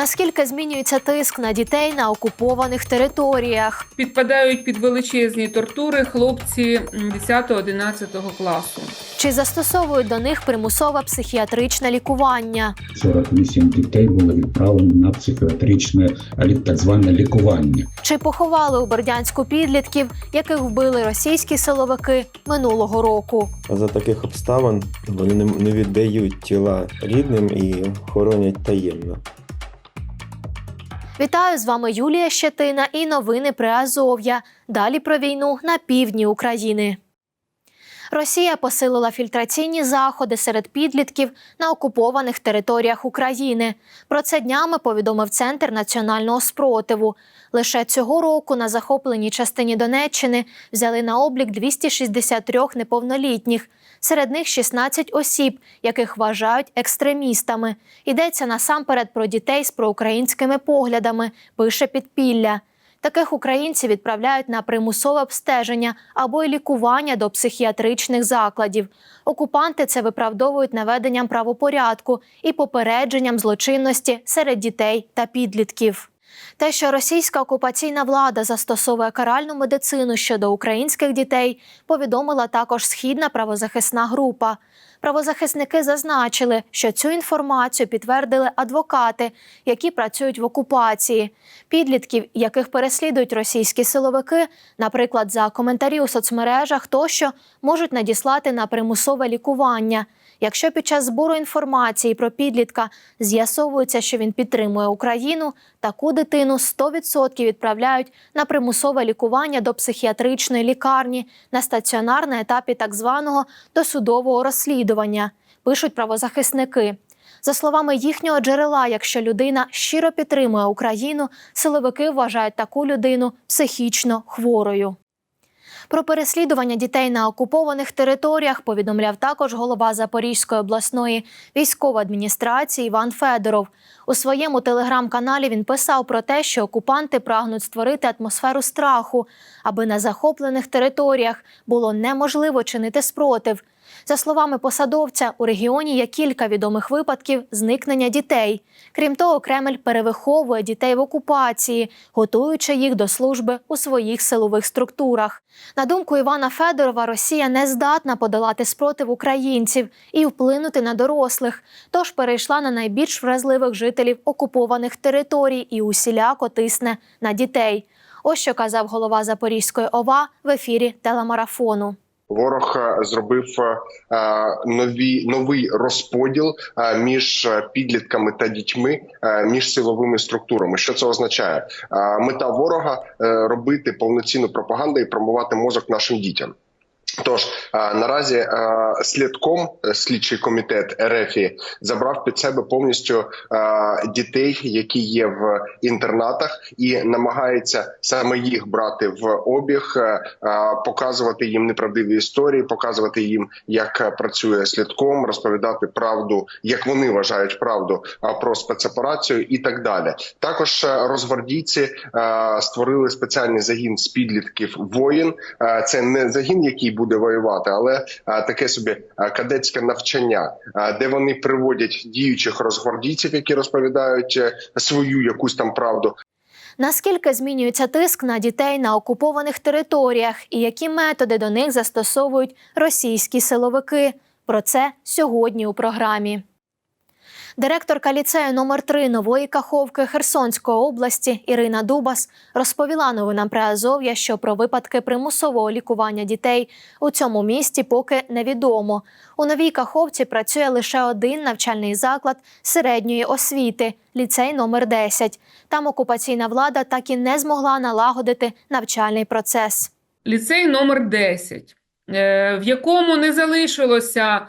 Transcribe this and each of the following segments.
Наскільки змінюється тиск на дітей на окупованих територіях? Підпадають під величезні тортури хлопці 10-11 класу. Чи застосовують до них примусове психіатричне лікування? 48 дітей було відправлено на психіатричне так зване лікування. Чи поховали у Бердянську підлітків, яких вбили російські силовики минулого року? За таких обставин вони не, не віддають тіла рідним і хоронять таємно. Вітаю з вами Юлія Щетина і новини при Азов'я. Далі про війну на півдні України. Росія посилила фільтраційні заходи серед підлітків на окупованих територіях України. Про це днями повідомив Центр національного спротиву. Лише цього року на захопленій частині Донеччини взяли на облік 263 неповнолітніх. Серед них 16 осіб, яких вважають екстремістами. Йдеться насамперед про дітей з проукраїнськими поглядами, пише підпілля. Таких українців відправляють на примусове обстеження або й лікування до психіатричних закладів. Окупанти це виправдовують наведенням правопорядку і попередженням злочинності серед дітей та підлітків. Те, що російська окупаційна влада застосовує каральну медицину щодо українських дітей, повідомила також східна правозахисна група. Правозахисники зазначили, що цю інформацію підтвердили адвокати, які працюють в окупації. Підлітків, яких переслідують російські силовики, наприклад, за коментарі у соцмережах, тощо можуть надіслати на примусове лікування. Якщо під час збору інформації про підлітка з'ясовується, що він підтримує Україну, таку дитину 100% відправляють на примусове лікування до психіатричної лікарні на стаціонар на етапі так званого досудового розслідування, пишуть правозахисники. За словами їхнього джерела, якщо людина щиро підтримує Україну, силовики вважають таку людину психічно хворою. Про переслідування дітей на окупованих територіях повідомляв також голова Запорізької обласної військової адміністрації Іван Федоров. У своєму телеграм-каналі він писав про те, що окупанти прагнуть створити атмосферу страху, аби на захоплених територіях було неможливо чинити спротив. За словами посадовця, у регіоні є кілька відомих випадків зникнення дітей. Крім того, Кремль перевиховує дітей в окупації, готуючи їх до служби у своїх силових структурах. На думку Івана Федорова, Росія не здатна подолати спротив українців і вплинути на дорослих, тож перейшла на найбільш вразливих жителів окупованих територій і усіляко тисне на дітей. Ось що казав голова Запорізької ОВА в ефірі телемарафону. Ворог е, зробив е, нові новий розподіл е, між підлітками та дітьми, е, між силовими структурами. Що це означає? Е, Мета ворога е, робити повноцінну пропаганду і промувати мозок нашим дітям. Тож наразі слідком е, слідчий комітет РФІ забрав під себе повністю дітей, які є в інтернатах, і намагається саме їх брати в обіг, е, показувати їм неправдиві історії, показувати їм, як працює слідком, розповідати правду, як вони вважають правду про спецоперацію і так далі. Також е, розгвардійці створили спеціальний загін з підлітків воїн. Це не загін, який буде воювати, але таке собі кадетське навчання, де вони приводять діючих розгвардійців, які розповідають е, свою якусь там правду. Наскільки змінюється тиск на дітей на окупованих територіях і які методи до них застосовують російські силовики? Про це сьогодні у програмі. Директорка ліцею номер 3 нової Каховки Херсонської області Ірина Дубас розповіла новинам при Азов'я, що про випадки примусового лікування дітей у цьому місті поки невідомо. У новій Каховці працює лише один навчальний заклад середньої освіти ліцей номер 10. Там окупаційна влада так і не змогла налагодити навчальний процес. Ліцей номер 10, е, в якому не залишилося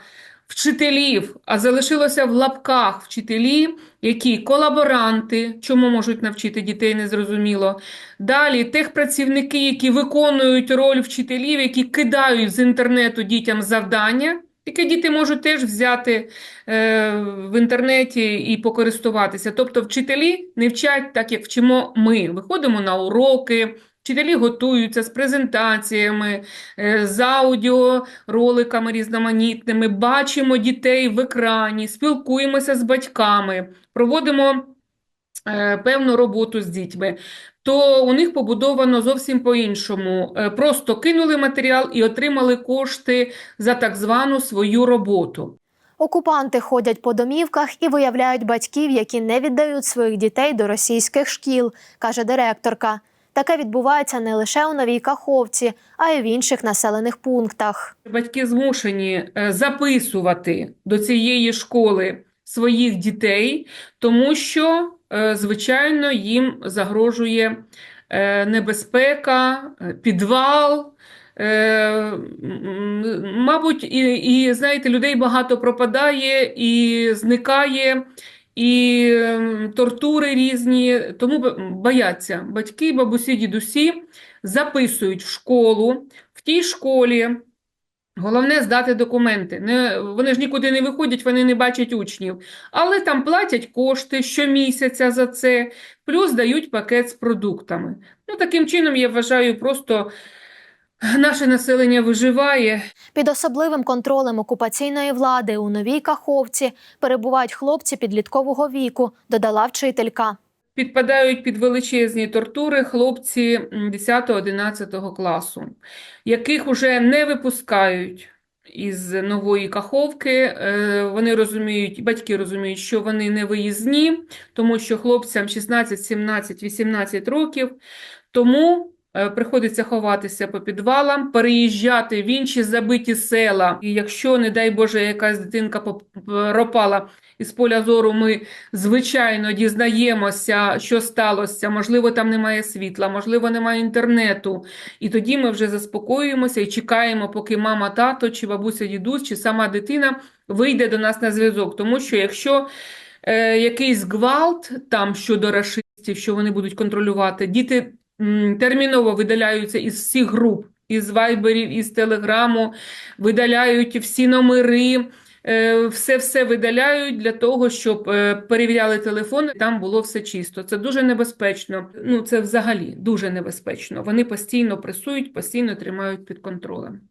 вчителів, а залишилося в лапках вчителі, які колаборанти, чому можуть навчити дітей, незрозуміло. Далі техпрацівники, які виконують роль вчителів, які кидають з інтернету дітям завдання. Яке діти можуть теж взяти е, в інтернеті і покористуватися. Тобто вчителі не вчать так, як вчимо ми. Виходимо на уроки, вчителі готуються з презентаціями, е, з аудіороликами різноманітними, бачимо дітей в екрані, спілкуємося з батьками, проводимо е, певну роботу з дітьми, то у них побудовано зовсім по-іншому. Е, Просто кинули матеріал і отримали кошти за так звану свою роботу. Окупанти ходять по домівках і виявляють батьків, які не віддають своїх дітей до російських шкіл, каже директорка. Таке відбувається не лише у Новій Каховці, а й в інших населених пунктах. Батьки змушені е, записувати до цієї школи своїх дітей, тому що, е, звичайно, їм загрожує е, небезпека, підвал. Мабуть, і, і знаєте, людей багато пропадає і зникає, і ем, тортури різні, тому бояться батьки, бабусі, дідусі записують в школу, в тій школі. Головне здати документи. Не, вони ж нікуди не виходять, вони не бачать учнів. Але там платять кошти щомісяця за це, плюс дають пакет з продуктами. Ну, таким чином, я вважаю, просто наше населення виживає. Під особливим контролем окупаційної влади у Новій Каховці перебувають хлопці підліткового віку, додала вчителька. Підпадають під величезні тортури хлопці 10-11 класу, яких уже не випускають із нової Каховки. Е, Вони розуміють, батьки розуміють, що вони не виїзні, тому що хлопцям 16, 17, 18 років. Тому приходиться ховатися по підвалам, переїжджати в інші забиті села. І якщо, не дай Боже, якась дитинка пропала із поля зору, ми звичайно дізнаємося, що сталося. Можливо, там немає світла, можливо, немає інтернету. І тоді ми вже заспокоюємося і чекаємо, поки мама, тато, чи бабуся, дідусь, чи сама дитина вийде до нас на зв'язок. Тому що якщо е, якийсь гвалт там щодо рашистів, що вони будуть контролювати, діти терміново видаляються із всіх груп, із вайберів, із телеграму, видаляють всі номери. Е, Все-все видаляють для того, щоб е, перевіряли телефон, там було все чисто. Це дуже небезпечно. Ну, це взагалі дуже небезпечно. Вони постійно пресують, постійно тримають під контролем.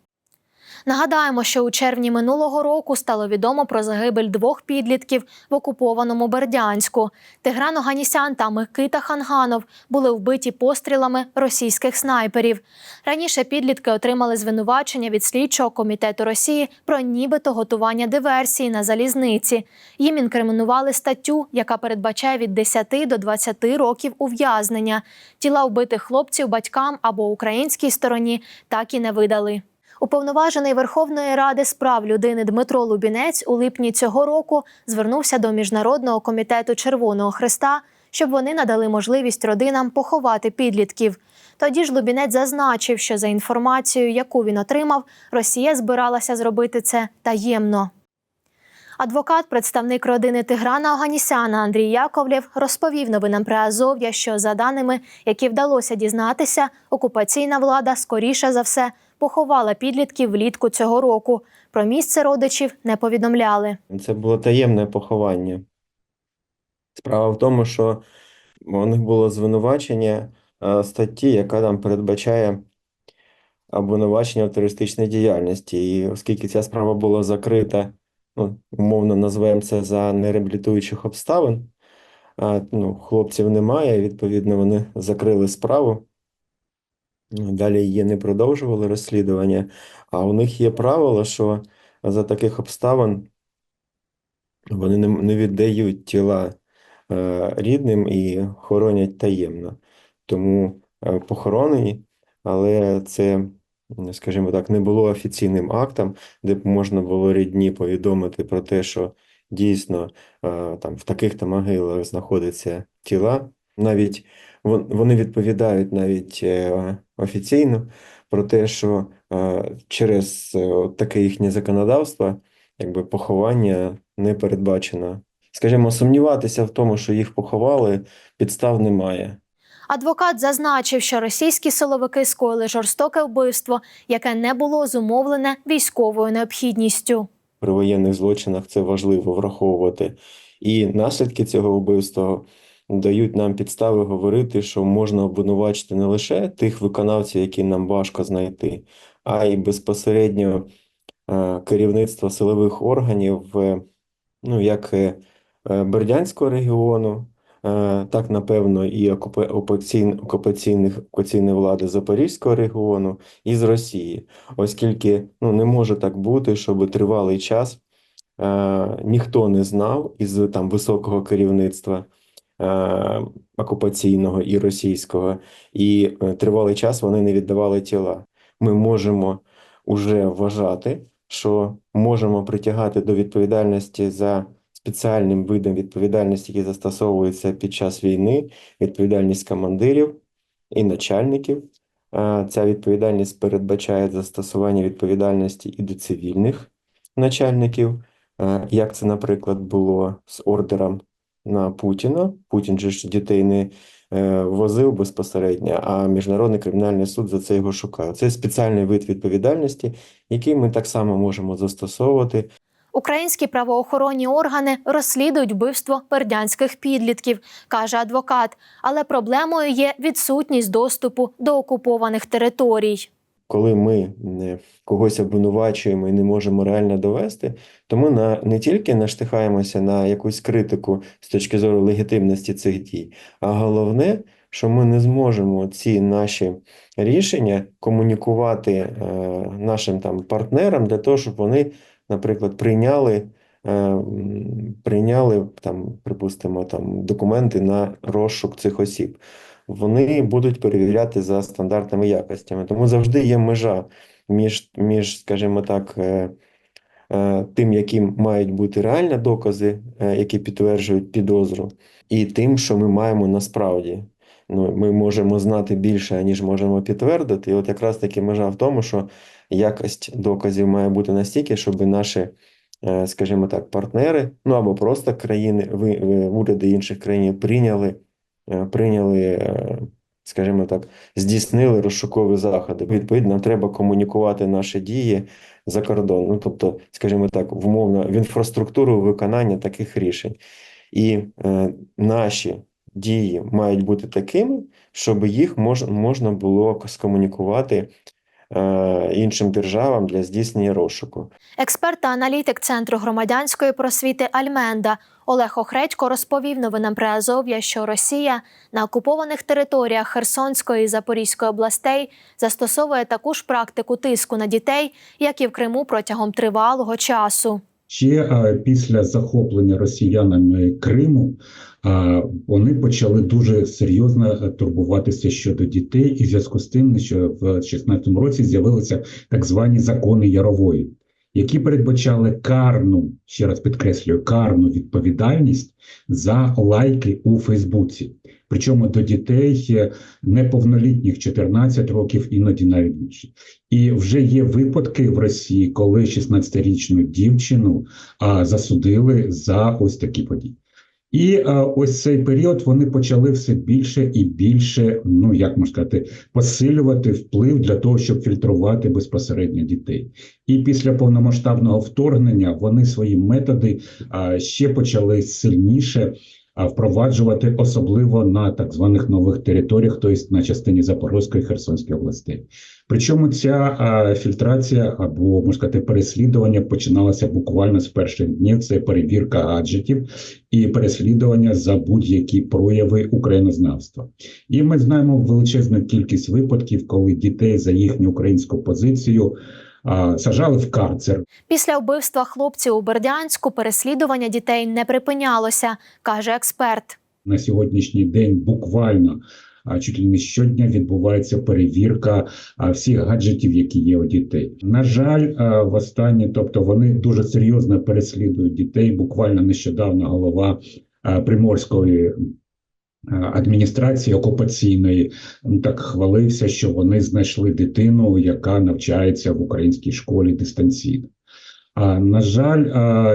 Нагадаємо, що у червні минулого року стало відомо про загибель двох підлітків в окупованому Бердянську. Тигран Оганісян та Микита Ханганов були вбиті пострілами російських снайперів. Раніше підлітки отримали звинувачення від слідчого комітету Росії про нібито готування диверсії на залізниці. Їм інкримінували статтю, яка передбачає від 10 до 20 років ув'язнення. Тіла вбитих хлопців батькам або українській стороні так і не видали. Уповноважений Верховної Ради з прав людини Дмитро Лубінець у липні цього року звернувся до Міжнародного комітету Червоного Христа, щоб вони надали можливість родинам поховати підлітків. Тоді ж Лубінець зазначив, що за інформацією, яку він отримав, Росія збиралася зробити це таємно. Адвокат, представник родини Тиграна Оганісяна Андрій Яковлєв розповів новинам при Азов'я, що за даними, які вдалося дізнатися, окупаційна влада скоріше за все поховала підлітків влітку цього року. Про місце родичів не повідомляли. Це було таємне поховання. Справа в тому, що у них було звинувачення е, статті, яка там передбачає обвинувачення в терористичній діяльності. І оскільки ця справа була закрита, ну, умовно назвемо це за нереабілітуючих обставин, а, ну, хлопців немає, відповідно, вони закрили справу. Далі її не продовжували розслідування. А у них є правило, що за таких обставин вони не, віддають тіла е, рідним і хоронять таємно. Тому е, похоронені, але це, скажімо так, не було офіційним актом, де б можна було рідні повідомити про те, що дійсно е, там в таких-то могилах знаходяться тіла. Навіть вони відповідають навіть е, офіційно про те, що е, через е, таке їхнє законодавство якби поховання не передбачено. Скажімо, сумніватися в тому, що їх поховали, підстав немає. Адвокат зазначив, що російські силовики скоїли жорстоке вбивство, яке не було зумовлене військовою необхідністю. При воєнних злочинах це важливо враховувати. І наслідки цього вбивства дають нам підстави говорити, що можна обвинувачити не лише тих виконавців, які нам важко знайти, а й безпосередньо е, керівництво силових органів, ну, як е, е, Бердянського регіону, так, напевно, і окупаційних, окупаційної влади Запорізького регіону і з Росії, оскільки ну, не може так бути, щоб тривалий час ніхто не знав із там високого керівництва окупаційного і російського, і е, тривалий час вони не віддавали тіла. Ми можемо уже вважати, що можемо притягати до відповідальності за спеціальним видом відповідальності, який застосовується під час війни, відповідальність командирів і начальників. Е, Ця відповідальність передбачає застосування відповідальності і до цивільних начальників, е, як це, наприклад, було з ордером на Путіна. Путін же ж дітей не е, возив безпосередньо, а Міжнародний кримінальний суд за це його шукав. Це спеціальний вид відповідальності, який ми так само можемо застосовувати Українські правоохоронні органи розслідують вбивство бердянських підлітків, каже адвокат. Але проблемою є відсутність доступу до окупованих територій. Коли ми когось обвинувачуємо і не можемо реально довести, то ми на, не тільки наштихаємося на якусь критику з точки зору легітимності цих дій, а головне, що ми не зможемо ці наші рішення комунікувати е, нашим там партнерам для того, щоб вони, наприклад, прийняли. е, Прийняли там, припустимо, там документи на розшук цих осіб вони будуть перевіряти за стандартними якостями. Тому завжди є межа між, між скажімо так, е, е, тим, які мають бути реальні докази, е, які підтверджують підозру, і тим, що ми маємо насправді. Ну, ми можемо знати більше, ніж можемо підтвердити. І от якраз таки межа в тому, що якість доказів має бути настільки, щоб наші, скажімо так, партнери, ну або просто країни, уряди інших країн прийняли прийняли, е, скажімо так, здійснили розшукові заходи. Відповідно, нам треба комунікувати наші дії за кордон. Ну, тобто, скажімо так, вмовно в інфраструктуру виконання таких рішень. І е, наші дії мають бути такими, щоб їх мож, можна було скомунікувати е, іншим державам для здійснення розшуку. Експерт та аналітик Центру громадянської просвіти Альменда Олег Охредько розповів новинам Приазов'я, що Росія на окупованих територіях Херсонської і Запорізької областей застосовує таку ж практику тиску на дітей, як і в Криму протягом тривалого часу. Ще е, після захоплення росіянами Криму е, вони почали дуже серйозно е, турбуватися щодо дітей, і в зв'язку з тим, що в 16-му році з'явилися так звані закони Ярової, які передбачали карну, ще раз підкреслюю, карну відповідальність за лайки у Фейсбуці. Причому до дітей е, неповнолітніх 14 років, іноді навіть більше. І вже є випадки в Росії, коли 16-річну дівчину а, засудили за ось такі події. І е, ось цей період вони почали все більше і більше, ну як можна сказати, посилювати вплив для того, щоб фільтрувати безпосередньо дітей. І після повномасштабного вторгнення вони свої методи е, ще почали сильніше впроваджувати, особливо на так званих нових територіях, тобто на частині Запорізької і Херсонської областей. Причому ця фільтрація або можна сказати, переслідування починалося буквально з перших днів. Це перевірка гаджетів і переслідування за будь-які прояви українознавства. І ми знаємо величезну кількість випадків, коли дітей за їхню українську позицію сажали в карцер. Після вбивства хлопців у Бердянську переслідування дітей не припинялося, каже експерт. на сьогоднішній день буквально чуть ли не щодня відбувається перевірка всіх гаджетів, які є у дітей. На жаль, в останні, тобто вони дуже серйозно переслідують дітей. Буквально нещодавно голова Приморської. А, Адміністрації окупаційної ну, так хвалився, що вони знайшли дитину, яка навчається в українській школі дистанційно. А на жаль,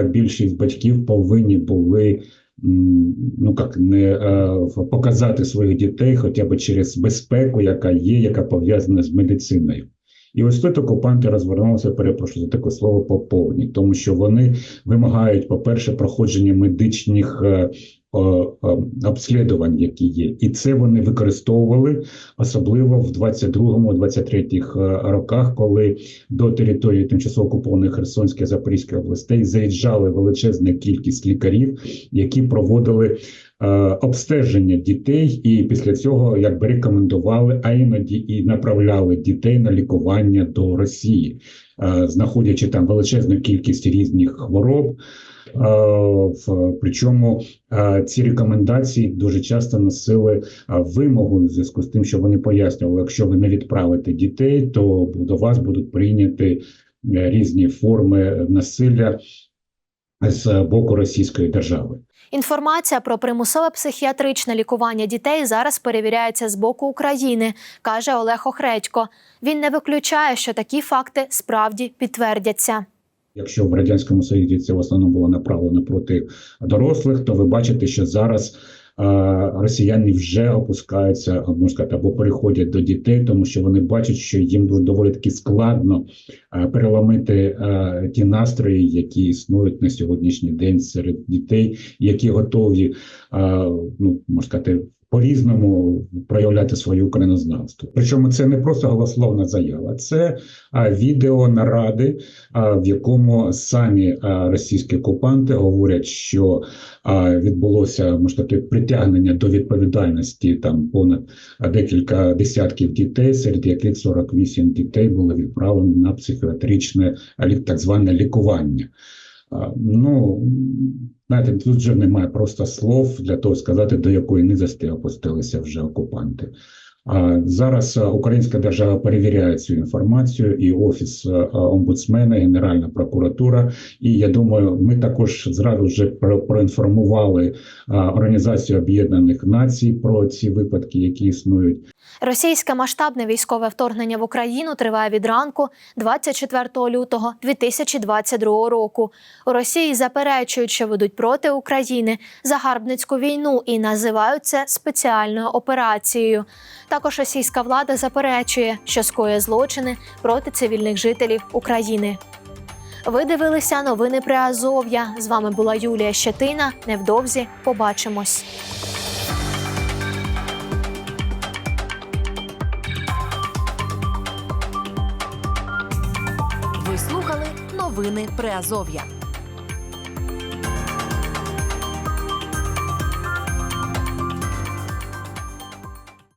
більшість батьків повинні були ну як не е, показати своїх дітей, хоча б через безпеку, яка є, яка пов'язана з медициною. І ось тут окупанти розвернулися, перепрошую за таке слово по повній, тому що вони вимагають, по-перше, проходження медичних е, е, обслідувань, які є, і це вони використовували особливо в 22-23 е, роках, коли до території тимчасово окупованої Херсонської Запорізької областей заїжджали величезна кількість лікарів, які проводили е, обстеження дітей, і після цього якби рекомендували, а іноді і направляли дітей на лікування до Росії, е, знаходячи там величезну кількість різних хвороб. Е, Причому е, ці рекомендації дуже часто носили вимогу в зв'язку з тим, що вони пояснювали, якщо ви не відправите дітей, то до вас будуть прийняті е, різні форми насилля з боку Російської держави. Інформація про примусове психіатричне лікування дітей зараз перевіряється з боку України, каже Олег Охредько. Він не виключає, що такі факти справді підтвердяться. Якщо в радянському союзі це в основному було направлено проти дорослих, то ви бачите, що зараз е, росіяни вже опускаються, можна сказати, або переходять до дітей, тому що вони бачать, що їм доволі таки складно е, переламити е, ті настрої, які існують на сьогоднішній день серед дітей, які готові, е, ну можна сказати. По-різному проявляти своє українознавство. Причому це не просто голословна заява, це а, відео наради, а, в якому самі а, російські окупанти говорять, що а, відбулося можна сказати, притягнення до відповідальності там понад декілька десятків дітей, серед яких 48 дітей були відправлені на психіатричне так зване лікування. Ну, знаєте, тут вже немає просто слов для того сказати, до якої низості опустилися вже окупанти. Зараз е, українська держава перевіряє цю інформацію, і офіс е, омбудсмена, і Генеральна прокуратура. І я думаю, ми також зразу вже проінформували е, Організацію Об'єднаних Націй про ці випадки, які існують. Російське масштабне військове вторгнення в Україну триває від ранку 24 лютого 2022 року. У Росії заперечують, що ведуть проти України загарбницьку війну і називають це спеціальною операцією. Також російська влада заперечує, що скоює злочини проти цивільних жителів України. Ви дивилися новини при Азов'я. З вами була Юлія Щетина. Невдовзі побачимось. Ви слухали новини Приазов'я.